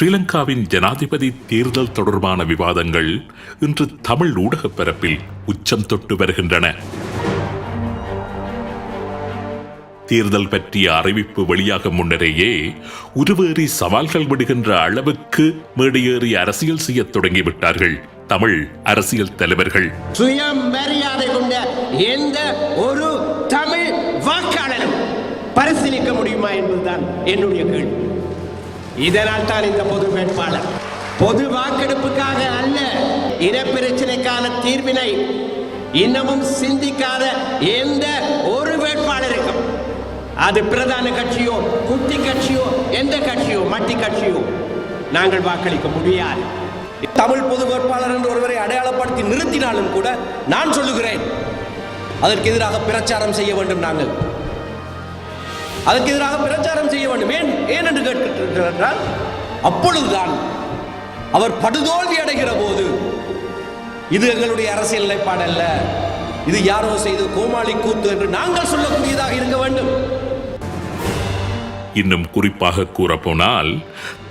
ஸ்ரீலங்காவின் ஜனாதிபதி தேர்தல் தொடர்பான விவாதங்கள் இன்று தமிழ் ஊடகப் பரப்பில் உச்சம் தொட்டு வருகின்றன. தேர்தல் பற்றிய அறிவிப்பு வெளியாகும் முன்னரேயே உருவேறி சவால்கள் விடுகின்ற அளவுக்கு மேடையேறி அரசியல் செய்யத் தொடங்கிவிட்டார்கள் தமிழ் அரசியல் தலைவர்கள். சுயம் மரியாதை கொண்ட எந்த ஒரு தமிழ் வாக்காளரும் பரிசீலிக்க முடியுமா என்பதுதான் என்னுடைய கேள்வி. இதனால் தான் இந்த பொது வேட்பாளர். பொது வாக்கெடுப்புக்காக அல்ல இனப்பிரச்சனைக்கான தீர்வினை இன்னமும் சிந்திக்காத எந்த ஒரு வேட்பாளருக்கும். அது பிரதான கட்சியோ குட்டி கட்சியோ எந்த கட்சியோ மட்டி கட்சியோ நாங்கள் வாக்களிக்க முடியாது. தமிழ் பொது வேட்பாளர் என்று ஒருவரை அடையாளப்படுத்தி நிறுத்தினாலும் கூட நான் சொல்லுகிறேன் அதற்கு எதிராக பிரச்சாரம் செய்ய வேண்டும் நாங்கள். அதற்கு எதிராக பிரச்சாரம் செய்ய வேண்டும். ஏன் ஏன் என்று கேட்கிறார் அப்பொழுதுதான் அவர் படுதோல்வி அடைகிற போது இது எங்களுடைய அரசியல் நிலைப்பாடு அல்ல. இது யாரோ செய்து கோமாளி கூத்து என்று நாங்கள் சொல்லக்கூடியதாக இருக்க வேண்டும். இன்னும் குறிப்பாக கூறப்போனால்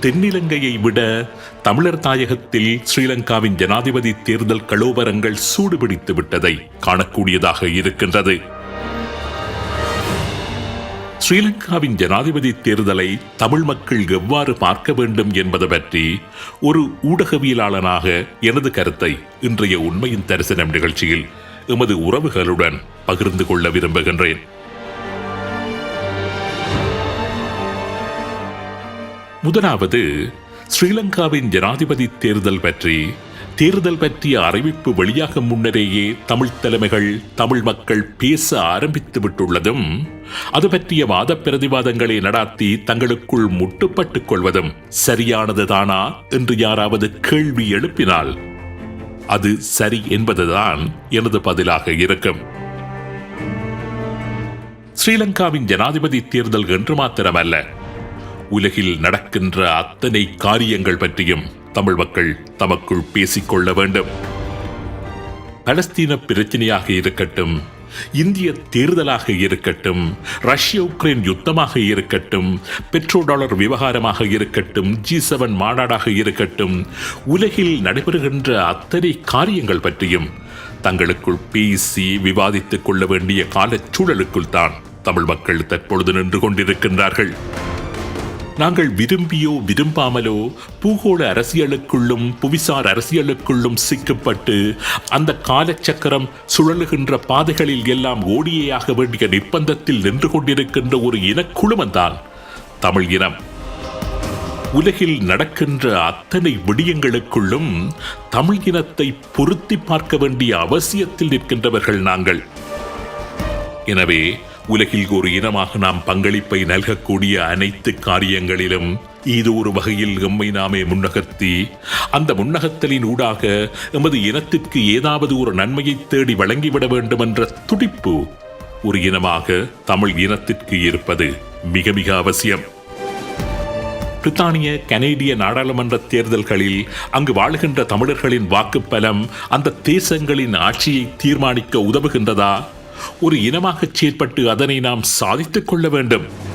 தென்னிலங்கையை விட தமிழர் தாயகத்தில் ஸ்ரீலங்காவின் ஜனாதிபதி தேர்தல் கலோபரங்கள் சூடுபிடித்து விட்டதை காணக்கூடியதாக இருக்கின்றது. ஸ்ரீலங்காவின் ஜனாதிபதி தேர்தலை தமிழ் மக்கள் எவ்வாறு பார்க்க வேண்டும் என்பது பற்றி ஒரு ஊடகவியலாளனாக எனது கருத்தை இன்றைய உண்மையின் தரிசனம் நிகழ்ச்சியில் எமது உறவுகளுடன் பகிர்ந்து கொள்ள விரும்புகின்றேன். முதலாவது ஸ்ரீலங்காவின் ஜனாதிபதி தேர்தல் பற்றி தேர்தல் பற்றிய அறிவிப்பு வெளியாகும் முன்னரேயே தமிழ் தலைமைகள் தமிழ் மக்கள் பேச ஆரம்பித்து விட்டுள்ளதும் அது பற்றிய வாத பிரதிவாதங்களை நடாத்தி தங்களுக்குள் முட்டுப்பட்டுக் கொள்வதும் சரியானதுதானா என்று யாராவது கேள்வி எழுப்பினால் அது சரி என்பதுதான் எனது பதிலாக இருக்கும். ஸ்ரீலங்காவின் ஜனாதிபதி தேர்தல் என்று மாத்திரமல்ல உலகில் நடக்கின்ற அத்தனை காரியங்கள் பற்றியும் தமிழ் மக்கள் தமக்குள் பேசிக்கொள்ள வேண்டும். பலஸ்தீன பிரச்சனையாக இருக்கட்டும் இந்திய தேர்தலாக இருக்கட்டும் ரஷ்ய உக்ரைன் யுத்தமாக இருக்கட்டும் பெட்ரோ டாலர் விவகாரமாக இருக்கட்டும் ஜி செவன் மாநாடாக இருக்கட்டும் உலகில் நடைபெறுகின்ற அத்தனை காரியங்கள் பற்றியும் தங்களுக்குள் பேசி விவாதித்துக் கொள்ள வேண்டிய காலச்சூழலுக்குள் தான் தமிழ் மக்கள் தற்பொழுது நின்று கொண்டிருக்கின்றார்கள். நாங்கள் விரும்பியோ விரும்பாமலோ பூகோள அரசியலுக்குள்ளும் புவிசார் அரசியலுக்குள்ளும் சிக்கப்பட்டு அந்த காலச்சக்கரம் சுழலுகின்ற பாதைகளில் எல்லாம் ஓடியேயாக வேண்டிய நிர்பந்தத்தில் நின்று கொண்டிருக்கின்ற ஒரு இனக்குழுமந்தான் தமிழ் இனம். உலகில் நடக்கின்ற அத்தனை விடியங்களுக்குள்ளும் தமிழ் இனத்தை பொருத்தி பார்க்க வேண்டிய அவசியத்தில் நிற்கின்றவர்கள் நாங்கள். எனவே உலகில் ஒரு இனமாக நாம் பங்களிப்பை நல்கக்கூடிய அனைத்து காரியங்களிலும் இது ஒரு வகையில் எம்மை நாமே முன்னகர்த்தி. அந்த முன்னகத்தலின் ஊடாக எமது இனத்திற்கு ஏதாவது ஒரு நன்மையை தேடி வழங்கிவிட வேண்டும் என்ற துடிப்பு ஒரு இனமாக தமிழ் இனத்திற்கு இருப்பது மிக மிக அவசியம். பிரித்தானிய கனேடிய நாடாளுமன்ற தேர்தல்களில் அங்கு வாழுகின்ற தமிழர்களின் வாக்குப்பலம் அந்த தேசங்களின் ஆட்சியை தீர்மானிக்க உதவுகின்றதா? ஒரு இனமாகச் செயற்பட்டு அதனை நாம் சாதித்துக் கொள்ள வேண்டும்.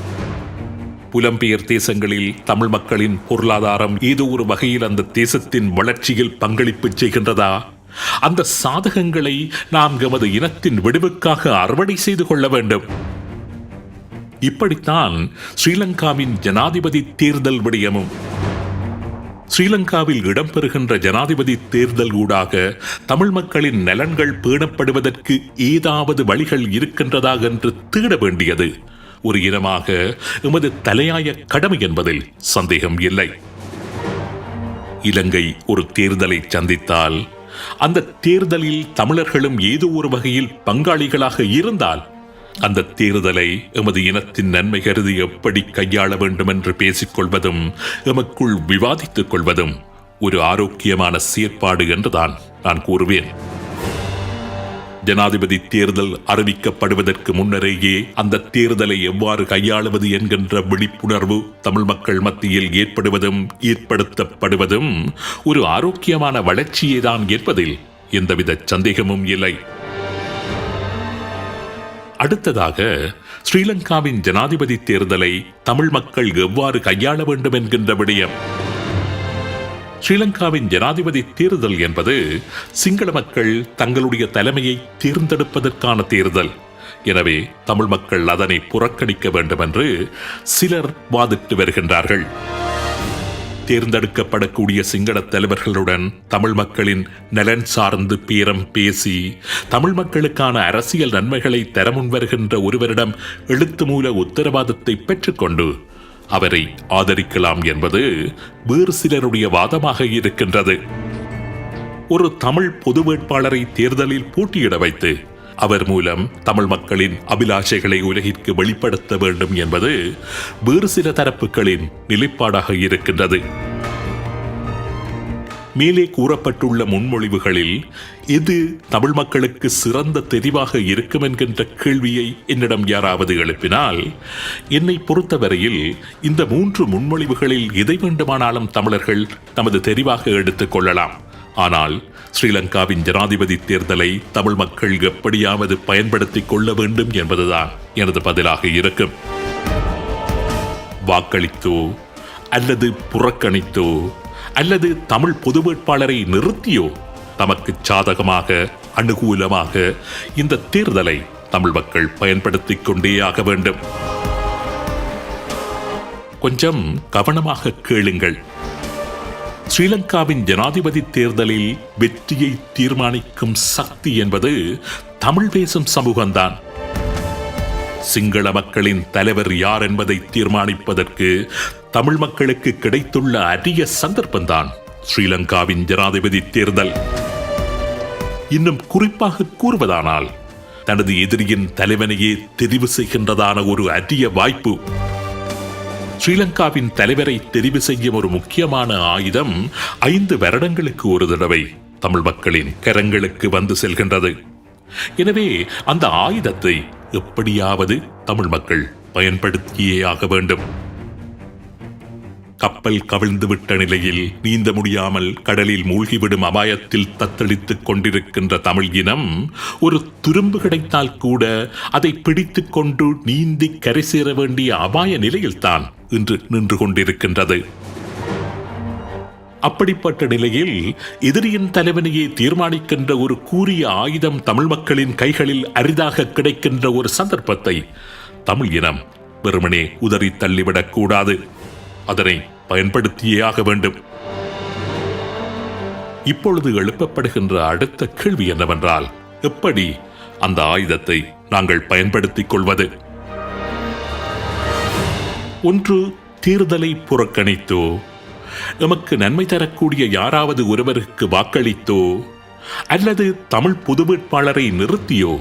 புலம்பெயர் தேசங்களில் தமிழ் மக்களின் பொருளாதாரம் ஏதோ ஒரு வகையில் அந்த தேசத்தின் வளர்ச்சியில் பங்களிப்பு செய்கின்றதா? அந்த சாதகங்களை நாம் எமது இனத்தின் விடுவுக்காக அறுவடை செய்து கொள்ள வேண்டும். இப்படித்தான் ஸ்ரீலங்காவின் ஜனாதிபதி தேர்தல் விடயமும் ஸ்ரீலங்காவில் இடம்பெறுகின்ற ஜனாதிபதி தேர்தல் ஊடாக தமிழ் மக்களின் நலன்கள் பேணப்படுவதற்கு ஏதாவது வழிகள் இருக்கின்றதா என்று தேட வேண்டியது. ஒரு இனமாக எமது தலையாய கடமை என்பதில் சந்தேகம் இல்லை. இலங்கை ஒரு தேர்தலை சந்தித்தால் அந்த தேர்தலில் தமிழர்களும் ஏதோ ஒரு வகையில் பங்காளிகளாக இருந்தால் அந்த தேர்தலை எமது இனத்தின் நன்மை கருதி எப்படி கையாள வேண்டும் என்று பேசிக்கொள்வதும் எமக்குள் விவாதித்துக் கொள்வதும் ஒரு ஆரோக்கியமான செயற்பாடு என்றுதான் நான் கூறுவேன். ஜனாதிபதி தேர்தல் அறிவிக்கப்படுவதற்கு முன்னரேயே அந்த தேர்தலை எவ்வாறு கையாளுவது என்கின்ற விழிப்புணர்வு தமிழ் மக்கள் மத்தியில் ஏற்படுவதும் ஏற்படுத்தப்படுவதும் ஒரு ஆரோக்கியமான வளர்ச்சியை தான் என்பதில் எந்தவித சந்தேகமும் இல்லை. அடுத்ததாக ஸ்ரீலங்காவின் ஜனாதிபதி தேர்தலை தமிழ் மக்கள் எவ்வாறு கையாள வேண்டும் என்கின்ற விடயம். ஸ்ரீலங்காவின் ஜனாதிபதி தேர்தல் என்பது சிங்கள மக்கள் தங்களுடைய தலைமையை தேர்ந்தெடுப்பதற்கான தேர்தல். எனவே தமிழ் மக்கள் அதனை புறக்கணிக்க வேண்டும் என்று சிலர் வாதிட்டு வருகின்றார்கள். தேர்ந்தெடுக்கப்படக்கூடிய சிங்கள தலைவர்களுடன் தமிழ் மக்களின் நலன் சார்ந்து பேரம் பேசி தமிழ் மக்களுக்கான அரசியல் நன்மைகளை தர முன்வருகின்ற ஒருவரிடம் எழுத்து மூல உத்தரவாதத்தை பெற்றுக்கொண்டு அவரை ஆதரிக்கலாம் என்பது வேறு சிலருடைய வாதமாக இருக்கின்றது. ஒரு தமிழ் பொது வேட்பாளரை தேர்தலில் போட்டியிட வைத்து அவர் மூலம் தமிழ் மக்களின் அபிலாஷைகளை உலகிற்கு வெளிப்படுத்த வேண்டும் என்பது வேறு சில தரப்புகளின் நிலைப்பாடாக இருக்கின்றது. மேலே கூறப்பட்டுள்ள முன்மொழிவுகளில் எது தமிழ் மக்களுக்கு சிறந்த தெரிவாக இருக்கும் என்கின்ற கேள்வியை என்னிடம் யாராவது எழுப்பினால் என்னை பொறுத்தவரையில் இந்த மூன்று முன்மொழிவுகளில் எதை வேண்டுமானாலும் தமிழர்கள் தமது தெரிவாக எடுத்துக் கொள்ளலாம். ஆனால் ஸ்ரீலங்காவின் ஜனாதிபதி தேர்தலை தமிழ் மக்கள் எப்படியாவது பயன்படுத்திக் கொள்ள வேண்டும் என்பதுதான் எனது பதிலாக இருக்கும். வாக்களித்தோ அல்லது புறக்கணித்தோ அல்லது தமிழ் பொது வேட்பாளரை நிறுத்தியோ தமக்கு சாதகமாக அனுகூலமாக இந்த தேர்தலை தமிழ் மக்கள் பயன்படுத்திக் கொண்டே ஆக வேண்டும். கொஞ்சம் கவனமாக கேளுங்கள். ஸ்ரீலங்காவின் ஜனாதிபதி தேர்தலில் வெற்றியை தீர்மானிக்கும் சக்தி என்பது தமிழ் பேசும் சமூகம்தான். சிங்கள மக்களின் தலைவர் யார் என்பதை தீர்மானிப்பதற்கு தமிழ் மக்களுக்கு கிடைத்துள்ள அரிய சந்தர்ப்பம்தான் ஸ்ரீலங்காவின் ஜனாதிபதி தேர்தல். இன்னும் குறிப்பாக கூறுவதானால் தனது எதிரியின் தலைவனையே தெரிவு செய்கின்றதான ஒரு அரிய வாய்ப்பு. ஸ்ரீலங்காவின் தலைவரை தெரிவு செய்யும் ஒரு முக்கியமான ஆயுதம் ஐந்து வருடங்களுக்கு ஒரு தடவை தமிழ் மக்களின் கரங்களுக்கு வந்து செல்கின்றது. எனவே அந்த ஆயுதத்தை எப்படியாவது தமிழ் மக்கள் பயன்படுத்தியே ஆக வேண்டும். கப்பல் கவிழ்ந்துவிட்ட நிலையில் நீந்த முடியாமல் கடலில் மூழ்கிவிடும் அபாயத்தில் தத்தளித்துக் கொண்டிருக்கின்ற தமிழ் இனம் ஒரு துரும்பு கிடைத்தால் கூட அதை பிடித்துக்கொண்டு நீந்தி கரை சேர வேண்டிய அபாய நிலையில்தான் இன்று நின்று கொண்டிருக்கின்றது. அப்படிப்பட்ட நிலையில் எதிரியின் தலைவனையே தீர்மானிக்கின்ற ஒரு கூறிய ஆயுதம் தமிழ் மக்களின் கைகளில் அரிதாக கிடைக்கின்ற ஒரு சந்தர்ப்பத்தை தமிழ் இனம் வெறுமனே உதறி தள்ளிவிடக் கூடாது. அதனை பயன்படுத்தியே ஆக வேண்டும். இப்பொழுது எழுப்பப்படுகின்ற அடுத்த கேள்வி என்னவென்றால் எப்படி அந்த ஆயுதத்தை நாங்கள் பயன்படுத்திக் கொள்வது? ஒன்று தேர்தலை புறக்கணித்தோ? எமக்கு நன்மை தரக்கூடிய யாராவது ஒருவருக்கு வாக்களித்தோ? அல்லது தமிழ் பொது வேட்பாளரை நிறுத்தியோ?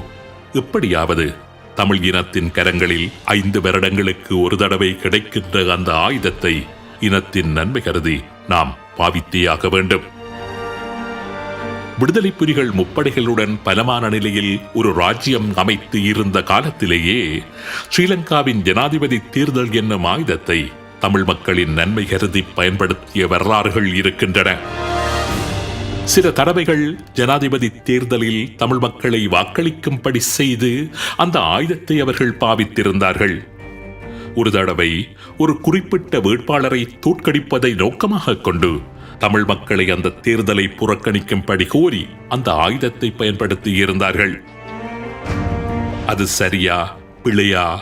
எப்படியாவது தமிழ் இனத்தின் கரங்களில் ஐந்து வருடங்களுக்கு ஒரு தடவை கிடைக்கின்ற அந்த ஆயுதத்தை இனத்தின் நன்மை கருதி நாம் பாவித்தேயாக வேண்டும். விடுதலை புலிகள் முப்படைகளுடன் பலமான நிலையில் ஒரு ராஜ்யம் அமைத்து இருந்த காலத்திலேயே ஸ்ரீலங்காவின் ஜனாதிபதி தேர்தல் என்னும் ஆயுதத்தை தமிழ் மக்களின் நன்மை கருதி பயன்படுத்திய வரலாறுகள் இருக்கின்றன. சில தடவைகள் ஜனாதிபதி தேர்தலில் தமிழ் மக்களை வாக்களிக்கும்படி செய்து அந்த ஆயுதத்தை அவர்கள் பாவித்திருந்தார்கள். ஒரு தடவை ஒரு குறிப்பிட்ட வேட்பாளரை தோற்கடிப்பதை நோக்கமாக கொண்டு தமிழ் மக்களை அந்த தேர்தலை புறக்கணிக்கும்படி கோரி அந்த ஆயுதத்தை பயன்படுத்தி இருந்தார்கள் அது சரியா பிழையா?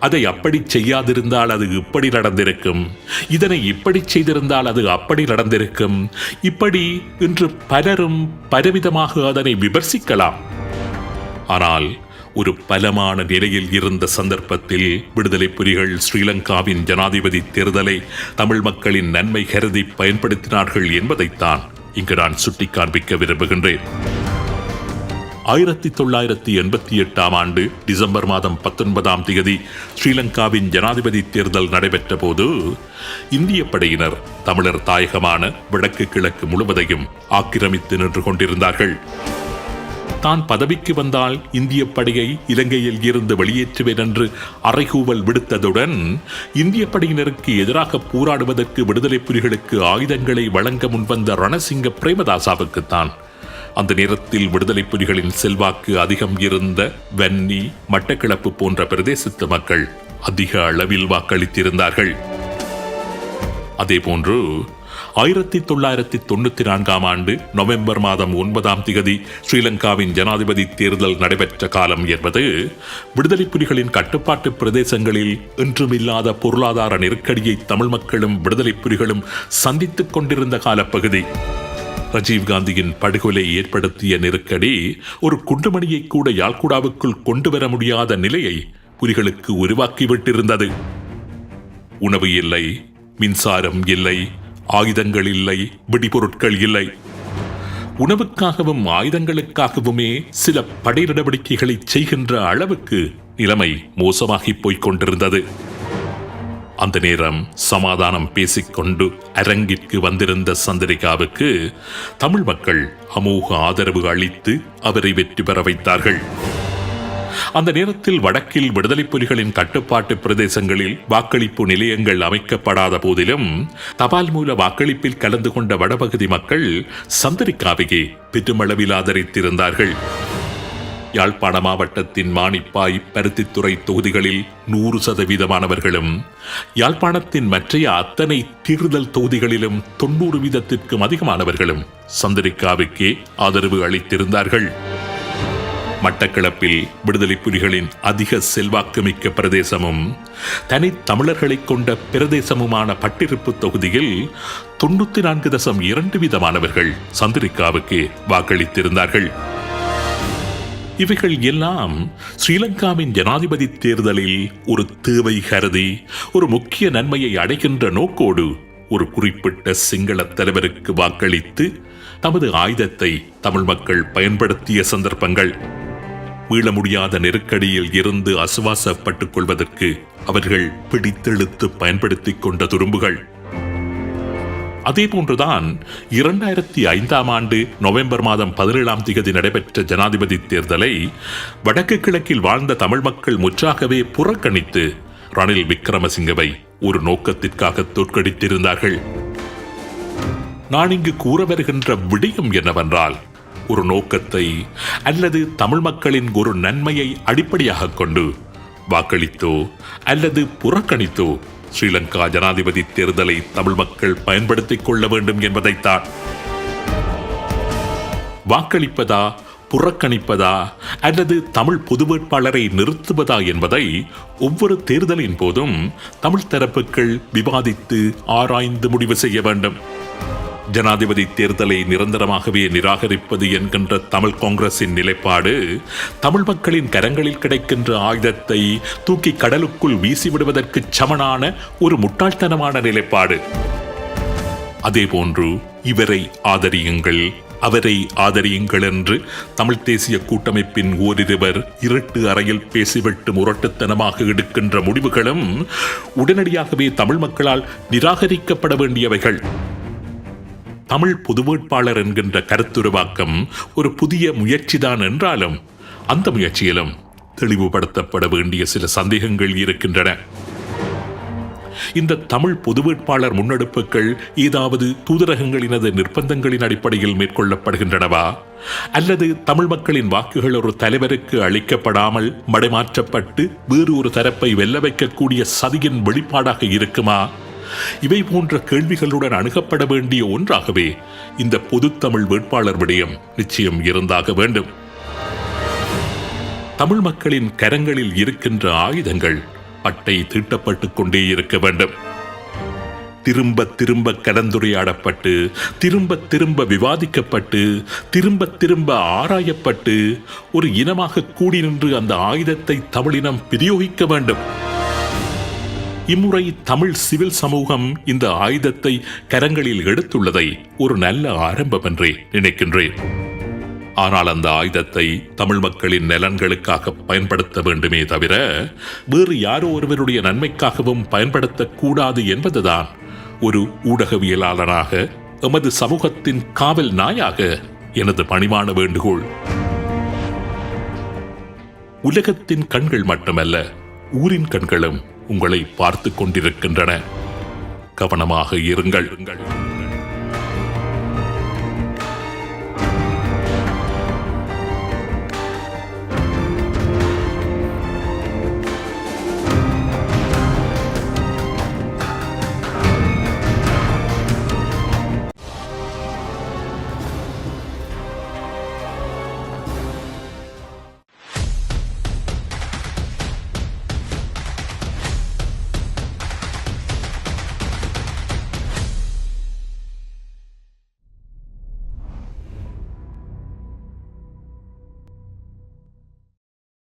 அதை அப்படி செய்யாதிருந்தால் அது இப்படி நடந்திருக்கும்? இதனை இப்படி செய்திருந்தால் அது அப்படி நடந்திருக்கும்? இப்படி இன்று பலரும் பலவிதமாக அதனை விமர்சிக்கலாம். ஆனால் ஒரு பலமான நிலையில் இருந்த சந்தர்ப்பத்தில் விடுதலை புலிகள் ஸ்ரீலங்காவின் ஜனாதிபதி தேர்தலை தமிழ் மக்களின் நன்மை கருதி பயன்படுத்தினார்கள் என்பதைத்தான் இங்கு நான் சுட்டிக்காண்பிக்க விரும்புகின்றேன். ஆயிரத்தி தொள்ளாயிரத்தி எண்பத்தி எட்டாம் ஆண்டு டிசம்பர் மாதம் பத்தொன்பதாம் தேதி ஸ்ரீலங்காவின் ஜனாதிபதி தேர்தல் நடைபெற்ற போது இந்திய படையினர் தமிழர் தாயகமான வடக்கு கிழக்கு முழுவதையும் ஆக்கிரமித்து நின்று கொண்டிருந்தார்கள். தான் பதவிக்கு வந்தால் இந்திய படையை இலங்கையில் இருந்து வெளியேற்றுவேன் என்று அறைகூவல் விடுத்ததுடன் இந்திய படையினருக்கு எதிராக போராடுவதற்கு விடுதலை புலிகளுக்கு ஆயுதங்களை வழங்க முன்வந்த ரணசிங்க பிரேமதாசாவுக்குத்தான். அந்த நேரத்தில் விடுதலை புலிகளின் செல்வாக்கு அதிகம் இருந்த வன்னி மட்டக்கிளப்பு போன்ற பிரதேசத்து மக்கள் அதிக அளவில் வாக்களித்திருந்தார்கள். அதேபோன்று ஆயிரத்தி தொள்ளாயிரத்தி தொண்ணூத்தி நான்காம் ஆண்டு நவம்பர் மாதம் ஒன்பதாம் திகதி ஸ்ரீலங்காவின் ஜனாதிபதி தேர்தல் நடைபெற்ற காலம் என்பது விடுதலை புலிகளின் கட்டுப்பாட்டு பிரதேசங்களில் என்றுமில்லாத பொருளாதார நெருக்கடியை தமிழ் மக்களும் விடுதலை புலிகளும் சந்தித்துக் கொண்டிருந்த காலப்பகுதி. ராஜீவ்காந்தியின் படுகொலை ஏற்படுத்திய நெருக்கடி ஒரு குண்டுமணியை கூட யாழ்குடாவுக்குள் கொண்டு வர முடியாத நிலையை புலிகளுக்கு உருவாக்கிவிட்டிருந்தது. உணவு இல்லை மின்சாரம் இல்லை ஆயுதங்கள் இல்லை வெடிபொருட்கள் இல்லை. உணவுக்காகவும் ஆயுதங்களுக்காகவுமே சில படை நடவடிக்கைகளை செய்கின்ற அளவுக்கு நிலைமை மோசமாகி போய்க் கொண்டிருந்தது அந்த நேரம் சமாதானம் பேசிக்கொண்டு அரங்கிற்கு வந்திருந்த சந்திரிகாவுக்கு தமிழ் மக்கள் அமோக ஆதரவு அளித்து அவரை வெற்றி பெற வைத்தார்கள். அந்த நேரத்தில் வடக்கில் விடுதலை புலிகளின் கட்டுப்பாட்டு பிரதேசங்களில் வாக்களிப்பு நிலையங்கள் அமைக்கப்படாத போதிலும் தபால் மூல வாக்களிப்பில் கலந்து கொண்ட வடபகுதி மக்கள் சந்திரிக்காவையே பெருமளவில் ஆதரித்திருந்தார்கள் யாழ்ப்பாண மாவட்டத்தின் மானிப்பாய் பருத்தித்துறை தொகுதிகளில் நூறு சதவீதமானவர்களும் யாழ்ப்பாணத்தின் மற்றைய அத்தனை தேர்தல் தொகுதிகளிலும் தொண்ணூறு வீதத்திற்கும் அதிகமானவர்களும் சந்திரிகாவுக்கே ஆதரவு அளித்திருந்தார்கள். மட்டக்களப்பில் விடுதலை புலிகளின் அதிக செல்வாக்குமிக்க பிரதேசமும் தனி தமிழர்களை கொண்ட பிரதேசமுமான பட்டிருப்பு தொகுதியில் தொண்ணூத்தி நான்கு தசம் இரண்டு வீதமானவர்கள் சந்திரிகாவுக்கு வாக்களித்திருந்தார்கள். இவைகள் எல்லாம் ஸ்ரீலங்காவின் ஜனாதிபதி தேர்தலில் ஒரு தேவை கருதி ஒரு முக்கிய நன்மையை அடைகின்ற நோக்கோடு ஒரு குறிப்பிட்ட சிங்கள தலைவருக்கு வாக்களித்து தமது ஆயுதத்தை தமிழ் மக்கள் பயன்படுத்திய சந்தர்ப்பங்கள். மீள முடியாத நெருக்கடியில் இருந்து அசுவாசப்பட்டுக் கொள்வதற்கு அவர்கள் பிடித்தெழுத்து பயன்படுத்திக் கொண்ட துரும்புகள். அதே போன்றுதான் இரண்டாயிரத்தி ஐந்தாம் ஆண்டு நவம்பர் மாதம் பதினேழாம் திகதி நடைபெற்ற ஜனாதிபதி தேர்தலை வடக்கு கிழக்கில் வாழ்ந்த தமிழ் மக்கள் முற்றாகவே புறக்கணித்து ரணில் விக்ரமசிங்கவை ஒரு நோக்கத்திற்காக தோற்கடித்திருந்தார்கள். நான் இங்கு கூற வருகின்ற விடயம் என்னவென்றால் ஒரு நோக்கத்தை அல்லது தமிழ் மக்களின் ஒரு நன்மையை அடிப்படையாக கொண்டு வாக்களித்தோ அல்லது புறக்கணித்தோ ஸ்ரீலங்கா ஜனாதிபதி தேர்தலை தமிழ் மக்கள் பயன்படுத்திக் கொள்ள வேண்டும் என்பதைத்தான். வாக்களிப்பதா புறக்கணிப்பதா அல்லது தமிழ் பொது வேட்பாளரை நிறுத்துவதா என்பதை ஒவ்வொரு தேர்தலின் போதும் தமிழ் தரப்புகள் விவாதித்து ஆராய்ந்து முடிவு செய்ய வேண்டும். ஜனாதிபதி தேர்தலை நிரந்தரமாகவே நிராகரிப்பது என்கின்ற தமிழ் காங்கிரசின் நிலைப்பாடு தமிழ் மக்களின் கரங்களில் கிடைக்கின்ற ஆயுதத்தை தூக்கி கடலுக்குள் வீசிவிடுவதற்கு சமனான ஒரு முட்டாள்தனமான நிலைப்பாடு. அதேபோன்று இவரை ஆதரியுங்கள். அவரை ஆதரியுங்கள் என்று தமிழ் தேசிய கூட்டமைப்பின் ஓரிருவர் இருட்டு அறையில் பேசிவிட்டு முரட்டுத்தனமாக எடுக்கின்ற முடிவுகளும் உடனடியாகவே தமிழ் மக்களால் நிராகரிக்கப்பட வேண்டியவைகள். தமிழ் பொது வேட்பாளர் என்கின்ற கருத்துருவாக்கம் ஒரு புதிய முயற்சிதான் என்றாலும் அந்த முயற்சியிலும் தெளிவுபடுத்தப்பட வேண்டிய சில சந்தேகங்கள் இருக்கின்றன. இந்த தமிழ் பொது வேட்பாளர் முன்னெடுப்புகள் ஏதாவது தூதரகங்களினது நிர்பந்தங்களின் அடிப்படையில் மேற்கொள்ளப்படுகின்றனவா? அல்லது தமிழ் மக்களின் வாக்குகள் ஒரு தலைவருக்கு அளிக்கப்படாமல் மடைமாற்றப்பட்டு வேறு ஒரு தரப்பை வெல்ல வைக்கக்கூடிய சதியின் வெளிப்பாடாக இருக்குமா? இவை போன்ற கேள்விகளுடன் அணுகப்பட வேண்டிய ஒன்றாகவே இந்த பொதுத்தமிழ் வேட்பாளர் விடயம் நிச்சயம் இருந்தாக வேண்டும். தமிழ் மக்களின் கரங்களில் இருக்கின்ற ஆயுதங்கள் பட்டை தீட்டப்பட்டுக் கொண்டே இருக்க வேண்டும். திரும்ப திரும்ப கலந்துரையாடப்பட்டு திரும்ப திரும்ப விவாதிக்கப்பட்டு திரும்ப திரும்ப ஆராயப்பட்டு ஒரு இனமாக கூடி நின்று அந்த ஆயுதத்தை தமிழினம் பிரயோகிக்க வேண்டும். இம்முறை தமிழ் சிவில் சமூகம் இந்த ஆயுதத்தை கரங்களில் எடுத்துள்ளதை ஒரு நல்ல ஆரம்பம் என்றே நினைக்கின்றேன். ஆனால் அந்த ஆயுதத்தை தமிழ் மக்களின் நலன்களுக்காக பயன்படுத்த வேண்டுமே தவிர வேறு யாரோ ஒருவருடைய நன்மைக்காகவும் பயன்படுத்தக்கூடாது என்பதுதான் ஒரு ஊடகவியலாளனாக எமது சமூகத்தின் காவல் நாயாக எனது பணிவான வேண்டுகோள். உலகத்தின் கண்கள் மட்டுமல்ல ஊரின் கண்களும் உங்களை பார்த்து கொண்டிருக்கின்றன. கவனமாக இருங்கள்.